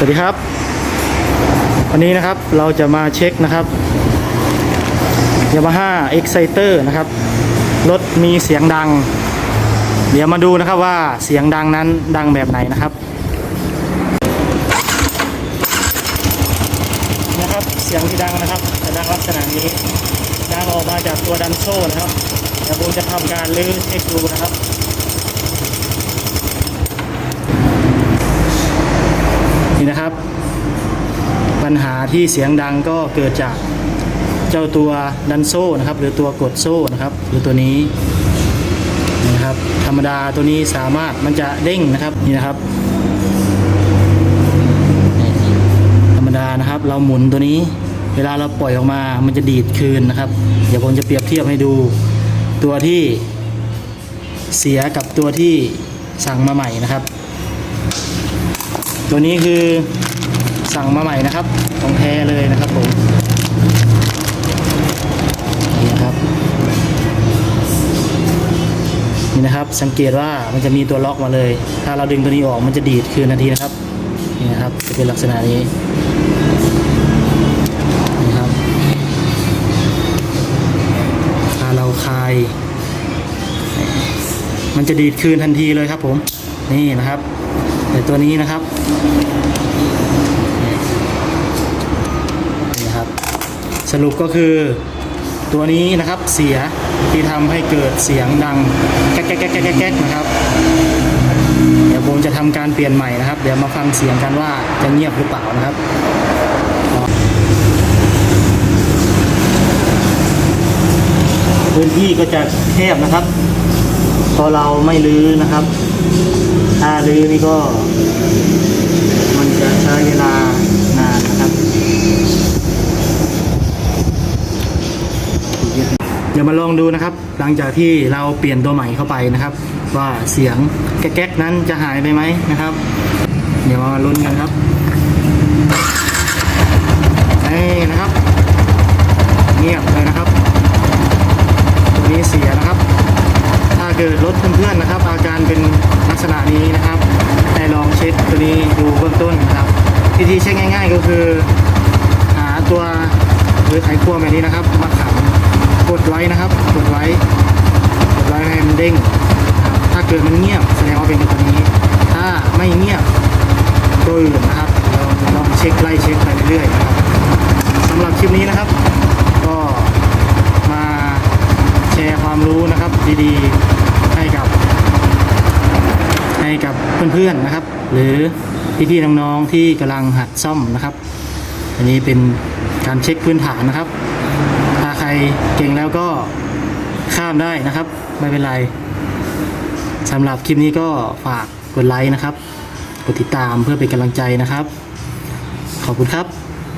สวัสดีครับ วันนี้นะครับเราจะมาเช็คนะครับ Yamaha Exciter นะครับ รถมีเสียงดัง เดี๋ยวมาดูนะครับว่าเสียงดังนั้นดังแบบไหนนะครับนะครับเสียงที่ดังนะครับจะดังลักษณะนี้ดังออกมาจากตัวดันโซ่นะครับเดี๋ยวผมจะทำการลื้อเช็คดูนะครับ นี่นะครับ ปัญหาที่เสียงดังก็เกิดจากเจ้าตัวดันโซ่นะครับ หรือตัวกดโซ่นะครับ หรือตัวนี้นี่นะครับ ธรรมดาตัวนี้สามารถมันจะเด้งนะครับนี่นะครับ ธรรมดานะครับ เราหมุนตัวนี้ เวลาเราปล่อยออกมามันจะดีดคืนนะครับ เดี๋ยวผมจะเปรียบเทียบให้ดูตัวที่เสียกับตัวที่สั่งมาใหม่นะครับ ตัวนี้คือ สั่งมาใหม่นะครับ ของแท้เลยนะครับผมนี่นะครับนี่นะครับสังเกตว่ามันจะมีตัวล็อกมาเลย ถ้าเราดึงตัวนี้ออกมันจะดีดคืนทันทีนะครับนี่นะครับจะเป็นลักษณะนี้นี่ครับถ้าเราคลาย มันจะดีดคืนทันทีเลยครับผมนี่นะครับ แต่ตัวนี้นะครับนี่นะครับ สรุปก็คือตัวนี้นะครับเสียที่ทำให้เกิดเสียงดังแก๊กแก๊กแก๊กแก๊กนะครับ เดี๋ยวผมจะทำการเปลี่ยนใหม่นะครับ เดี๋ยวมาฟังเสียงกันว่าจะเงียบหรือเปล่านะครับพื้นที่ก็จะแคบนะครับ พอเราไม่ลื้อนะครับ ถ้าลื้อนี่ก็ มันจะใช้เวลานานนะครับ เดี๋ยวมาลองดูนะครับ หลังจากที่เราเปลี่ยนตัวใหม่เข้าไปนะครับ ว่าเสียงแก๊กๆนั้นจะหายไปไหมนะครับ เดี๋ยวมาลุ้นกันครับนี่นะครับ เงียบเลยนะครับ ตัวนี้เสียนะครับ ถ้าเกิดรถเพื่อนๆนะครับ อาการเป็นลักษณะนี้นะครับให้ลองเช็คตัวนี้ดูเบื้องต้นนะครับวิธีเช็คง่าย ๆ ก็คือ หาตัวหรือไขควงแบบนี้นะครับมาขั กดไว้นะครับ กดไว้กดไว้ให้มันเด้งถ้าเกิดมันเงียบแสดงว่าเป็นตัวนี้ ถ้าไม่เงียบตัวอื่นนะครับเราลองเช็คไล่เช็คไปเรื่อยๆนะครับสำหรับคลิปนี้นะครับ ก็มาแชร์ความรู้นะครับ ดีๆให้กับ ให้กับเพื่อนๆนะครับ หรือพี่ๆน้องๆที่กำลังหัดซ่อมนะครับ อันนี้เป็นการเช็คพื้นฐานนะครับ ถ้าใครเก่งแล้วก็ข้ามได้นะครับ ไม่เป็นไรสำหรับคลิปนี้ก็ฝากกดไลค์นะครับ กดติดตามเพื่อเป็นกำลังใจนะครับ ขอบคุณครับ